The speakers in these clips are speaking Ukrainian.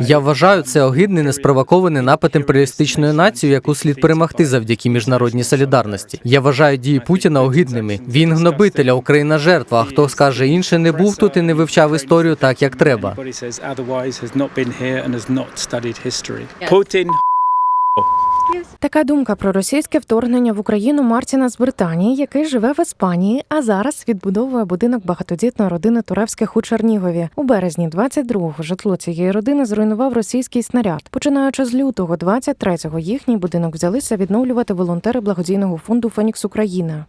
Я вважаю це огидний, неспровокований напад імперіалістичної нації, яку слід перемогти завдяки міжнародній солідарності. Я вважаю дії Путіна огидними. Він гнобителя, Україна жертва. А хто скаже інше, не був тут і не вивчав історію так, як треба. Anybody Така думка про російське вторгнення в Україну Мартіна з Британії, який живе в Іспанії, а зараз відбудовує будинок багатодітної родини Туревських у Чернігові. У березні 22-го житло цієї родини зруйнував російський снаряд. Починаючи з лютого 23-го їхній будинок взялися відновлювати волонтери благодійного фонду Фенікс Україна.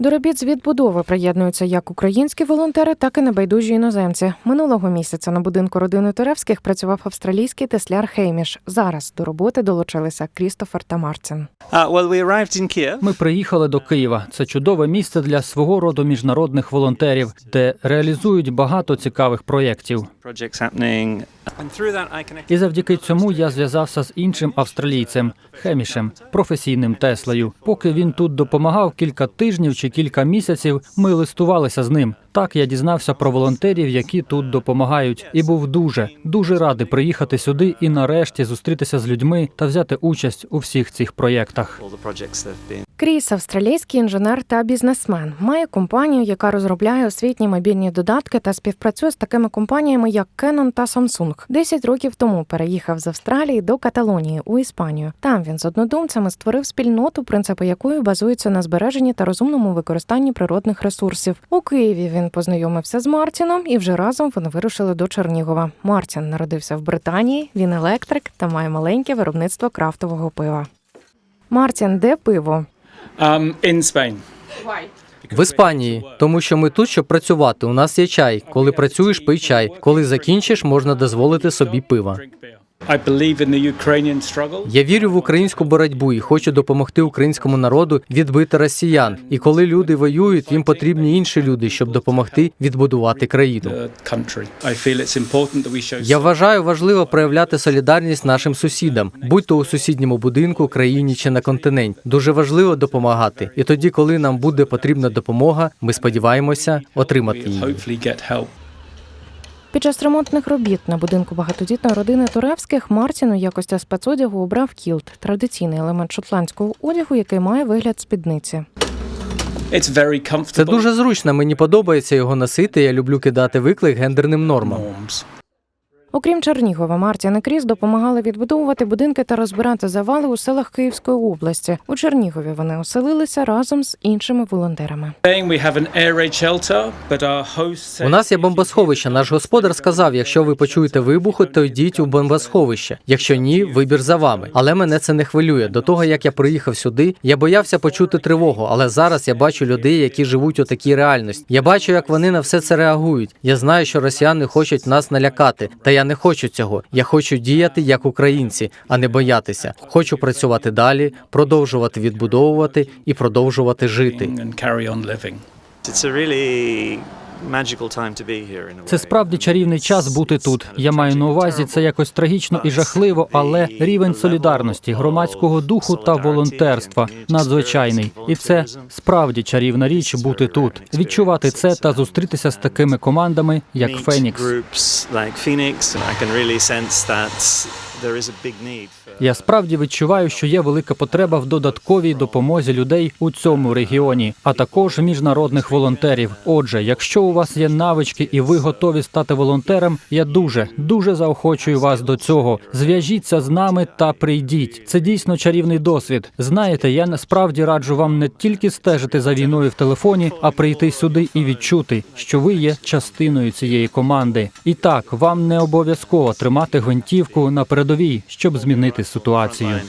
До робіт з відбудови приєднуються як українські волонтери, так і небайдужі іноземці. Минулого місяця на будинку родини Туревських працював австралійський тесляр Хейміш. Зараз до роботи долучилися Крістофер та Мартін. Uh. Ми приїхали до Києва. Це чудове місце для свого роду міжнародних волонтерів, де реалізують багато цікавих проєктів. І завдяки цьому я зв'язався з іншим австралійцем Хемішем, професійним Теслою. Поки він тут допомагав кілька тижнів чи кілька місяців, ми листувалися з ним. Так я дізнався про волонтерів, які тут допомагають, і був дуже дуже радий приїхати сюди і нарешті зустрітися з людьми та взяти участь у всіх цих проєктах. Кріс, австралійський інженер та бізнесмен, має компанію, яка розробляє освітні мобільні додатки та співпрацює з такими компаніями, як Canon та Samsung. Десять років тому переїхав з Австралії до Каталонії у Іспанію. Там він з однодумцями створив спільноту, принципи якої базуються на збереженні та розумному використанні природних ресурсів. У Києві він познайомився з Мартіном, і вже разом вони вирушили до Чернігова. Мартін народився в Британії. Він електрик та має маленьке виробництво крафтового пива. Мартін, де пиво? um, in Spain. В Іспанії, тому що ми тут, щоб працювати. У нас є чай. Коли працюєш, пий чай. Коли закінчиш, можна дозволити собі пива. Я вірю в українську боротьбу і хочу допомогти українському народу відбити росіян. І коли люди воюють, їм потрібні інші люди, щоб допомогти відбудувати країну. Я вважаю важливо проявляти солідарність нашим сусідам, будь то у сусідньому будинку, країні чи на континенті. Дуже важливо допомагати. І тоді, коли нам буде потрібна допомога, ми сподіваємося отримати її. Під час ремонтних робіт на будинку багатодітної родини Туревських Мартін у якості спецодягу обрав кілт традиційний елемент шотландського одягу, який має вигляд спідниці. Це дуже зручно. Мені подобається його носити. Я люблю кидати виклик гендерним нормам. Окрім Чернігова, Мартін і Кріс допомагали відбудовувати будинки та розбирати завали у селах Київської області. У Чернігові вони оселилися разом з іншими волонтерами. У нас є бомбосховище. Наш господар сказав: якщо ви почуєте вибухи, то йдіть у бомбосховище. Якщо ні, вибір за вами. Але мене це не хвилює. До того як я приїхав сюди, я боявся почути тривогу. Але зараз я бачу людей, які живуть у такій реальності. Я бачу, як вони на все це реагують. Я знаю, що росіяни хочуть нас налякати. Та я не хочу цього. Я хочу діяти як українці, а не боятися. Хочу працювати далі, продовжувати відбудовувати і продовжувати жити. Це справді чарівний час бути тут. Я маю на увазі це якось трагічно і жахливо, але рівень солідарності, громадського духу та волонтерства надзвичайний. І це справді чарівна річ бути тут, відчувати це та зустрітися з такими командами, як Фенікс. Я справді відчуваю, що є велика потреба в додатковій допомозі людей у цьому регіоні, а також міжнародних волонтерів. Отже, якщо у вас є навички і ви готові стати волонтером, я дуже дуже заохочую вас до цього. Зв'яжіться з нами та прийдіть. Це дійсно чарівний досвід. Знаєте, я насправді раджу вам не тільки стежити за війною в телефоні, а прийти сюди і відчути, що ви є частиною цієї команди. І так, вам не обов'язково тримати гвинтівку на передовій, щоб змінити ситуацію.